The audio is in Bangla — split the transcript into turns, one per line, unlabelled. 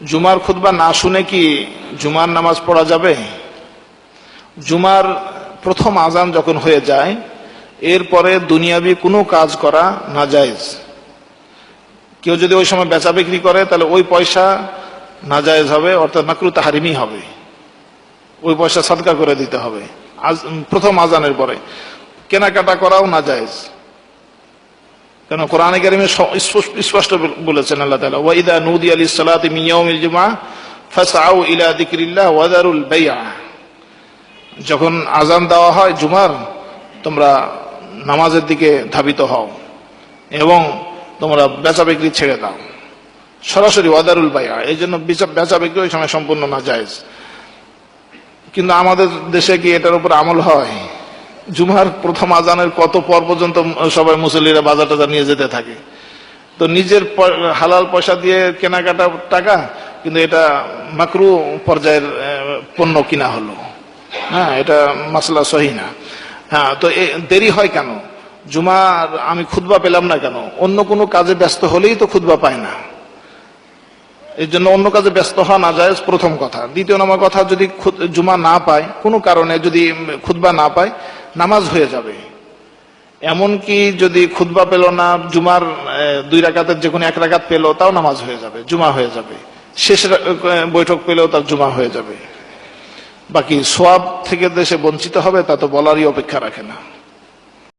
জুমার খুতবা না শুনে কি জুমার নামাজ পড়া যাবে? জুমার প্রথম আজান যখন হয়ে যায়, এরপরে দুনিয়াবি কোনো কাজ করা না জায়েজ কেউ যদি ওই সময় বেচা বিক্রি করে, তাহলে ওই পয়সা না জায়েজ হবে, অর্থাৎ মাকরু তাহারিমি হবে। ওই পয়সা সদকা করে দিতে হবে। আজ প্রথম আজানের পরে। কেনাকাটা করাও না জায়েজ কেন? কোরআনে কারিমে স্পষ্ট- বলেছেন আল্লাহ তাআলা, ওয়াইদা নুদি আলি সালাতি ইয়াউমিল জুমআ ফাসআউ ইলা যিকরিল্লাহ ওয়াদারুল বাই'a যখন আজান দেওয়া হয় জুমার, তোমরা নামাজের দিকে ধাবিত হও এবং তোমরা বেচা বিক্রি ছেড়ে দাও। সরাসরি ওয়াদারুল বাইয়া এই জন্য বেচা- বিক্রি ওই সময় সম্পূর্ণ না জায়েজ কিন্তু আমাদের দেশে কি এটার উপর আমল হয়? জুমার প্রথম আজানের কত পর পর্যন্ত সবাই মুসল্লিরা বাজার টাজার নিয়ে যেতে থাকে। তো নিজের হালাল পয়সা দিয়ে কেনাকাটা টাকা, কিন্তু এটা মাকরু পর্যায়ের পণ্য কিনা হলো। হ্যাঁ এটা মাসলা সহি না। হ্যাঁ তো দেরি হয় কেন? জুমার আমি খুদবা পেলাম না কেন? অন্য কোনো কাজে ব্যস্ত হলেই তো খুদবা পায় না। এর জন্য অন্য কাজে ব্যস্ত হওয়া না যায়, প্রথম কথা। দ্বিতীয় নম্বর কথা, যদি জুমা না পায়, কোনো কারণে যদি খুদবা না পায় নামাজ হয়ে যাবে। এমনকি যদি খুদবা পেল না, জুমার দুই রাকাতের যে কোনো এক রাকাত পেল, তাও নামাজ হয়ে যাবে, জুমা হয়ে যাবে। শেষ বৈঠক পেলেও তার জুমা হয়ে যাবে। বাকি সোয়াব থেকে দেশে বঞ্চিত হবে, তা তো বলারই অপেক্ষা রাখে না।